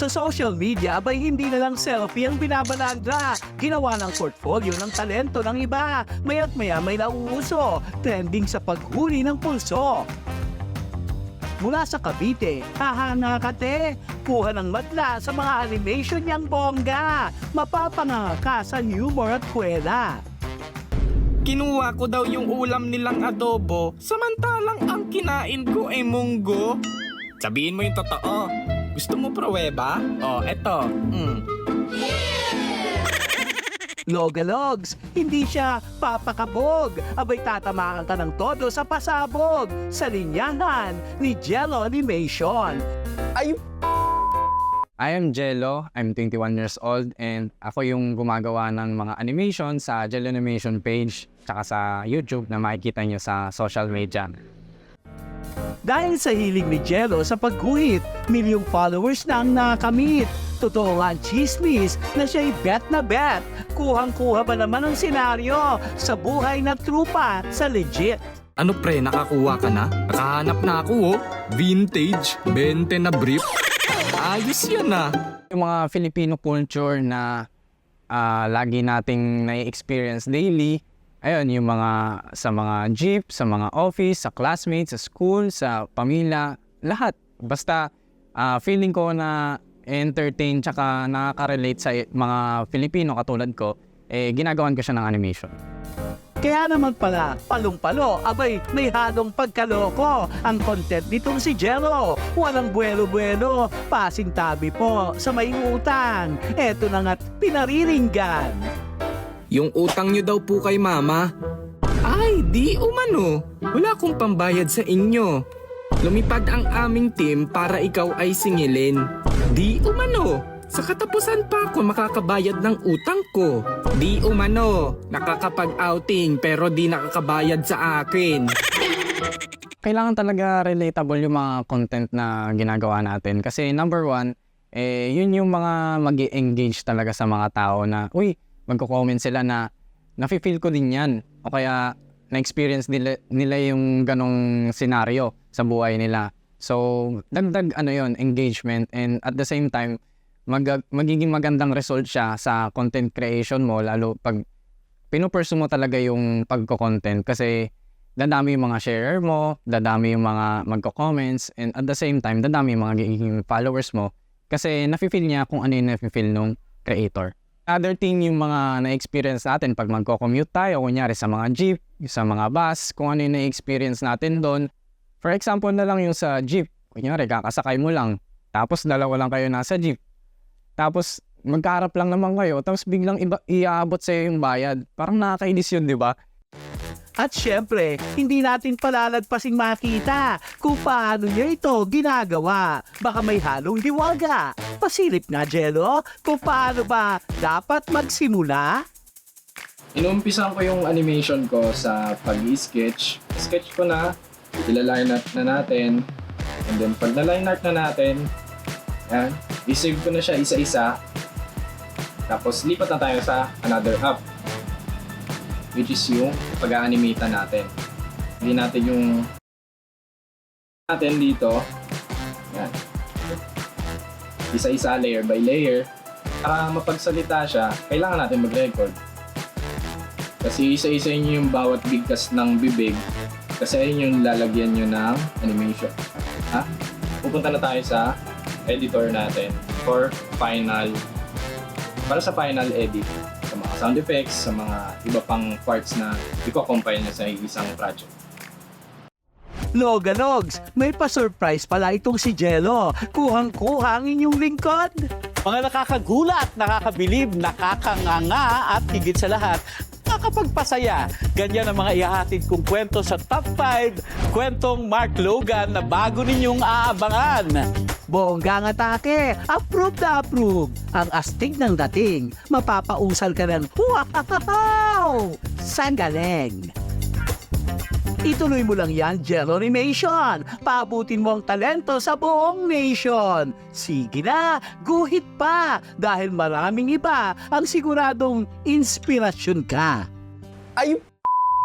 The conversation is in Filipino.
Sa social media, abay hindi na lang selfie ang binabalagda. Ginawa ng portfolio ng talento ng iba. Maya't maya may nauuso. Trending sa paghuli ng pulso. Mula sa Cavite, hahanga ka te. Kuha ng madla sa mga animation niyang bongga. Mapapanganga ka sa humor at kwela. Kinuha ko daw yung ulam nilang adobo, samantalang ang kinain ko ay munggo. Sabihin mo yung totoo. Gusto mo pruweba? Oh, eto. Mm. Logalogs, hindi siya papakabog. Abay tatamaan ka ng todo sa pasabog. Sa linyahan ni Jello Animation. I am Jello, I'm 21 years old and ako yung gumagawa ng mga animation sa Jello Animation page tsaka sa YouTube na makikita nyo sa social media. Dahil sa hilig ni Jello sa pagguhit, milyong followers na ang nakamit. Totoo nga ang chismis na siya'y bet na bet. Kuhang-kuha ba naman ang senaryo sa buhay na trupa sa legit. Ano pre, nakakuha ka na? Nakahanap na ako oh. Vintage, 20 na brief. Ayos yan ah. Yung mga Filipino culture na ah, lagi nating nai-experience daily, ayun, yung mga sa mga jeep, sa mga office, sa classmates, sa school, sa pamilya, lahat. Basta ah, feeling ko na entertain tsaka nakaka-relate sa mga Filipino katulad ko, eh ginagawan ko siya ng animation. Kaya naman pala, palong-palo, abay, may halong pagkaloko. Ang content nitong si Jello, walang buwelo-buwelo, pasintabi po sa may utang. Eto na nga't pinariringgan. Yung utang nyo daw po kay mama. Ay, di umano. Wala akong pambayad sa inyo. Lumipad ang aming team para ikaw ay singilin. Di umano. Sa katapusan pa ako makakabayad ng utang ko. Di umano. Nakakapag-outing pero di nakakabayad sa akin. kailangan talaga relatable yung mga content na ginagawa natin. Kasi number one, eh, yun yung mga mag engage talaga sa mga tao na, uy, magko-comment sila na, nafe-feel ko din yan. O kaya, na-experience nila, nila yung ganong senaryo sa buhay nila. So, dagdag ano yon engagement and at the same time, mag- magiging magandang result siya sa content creation mo lalo pag pinupursue mo talaga yung pagko-content kasi dadami yung mga sharer mo, dadami yung mga magko-comments, and at the same time, dadami yung mga magiging followers mo kasi nafe-feel niya kung ano yung nafe-feel nung creator. Other thing yung mga na-experience natin pag magko-commute tayo, kunyari sa mga jeep, sa mga bus, kung ano yung na-experience natin doon. For example na lang yung sa jeep, kunyari kakasakay mo lang, tapos dalawa lang kayo nasa jeep. Tapos magkaharap lang naman kayo, tapos biglang iba, iaabot sa'yo yung bayad. Parang nakakainis yun, di ba? At syempre, hindi natin palalagpasing makita kung paano niya ito ginagawa. Baka may halong diwaga. Pasilip nga, Jello, kung paano ba dapat magsimula? Inumpisan ko yung animation ko sa pag-sketch. Sketch ko na, ila-line art na natin. And then pag na-line art na natin, yan, i-save ko na siya isa-isa. Tapos lipat na tayo sa another app. Which is yung pag-animate natin. Hindi natin yung natin dito. Yan. Isa-isa, layer by layer. Para mapagsalita siya, kailangan natin mag-record. Kasi isa-isa nyo yung bawat bigkas ng bibig. Kasi ayun yung lalagyan nyo ng animation. Ha? Pupunta na tayo sa editor natin for final para sa final edit sa mga sound effects, sa mga iba pang parts na i-compile na sa isang project. Logalogs, may pa-surprise pala itong si Jello. Kuhang-kuha ang inyong lingkod. Mga nakakagulat, nakakabilib, nakakanganga at higit sa lahat, nakakapagpasaya. Ganyan ang mga ihahatid kong kwento sa Top 5, kwentong Mark Logan na bago ninyong aabangan. Bonggang atake, approve na approve. Ang astig ng dating, mapapausal ka ng wow! San galing? Ituloy mo lang yan, Jello Animation. Paabutin mo ang talento sa buong nation. Sige na, guhit pa. Dahil maraming iba ang siguradong inspirasyon ka. Ay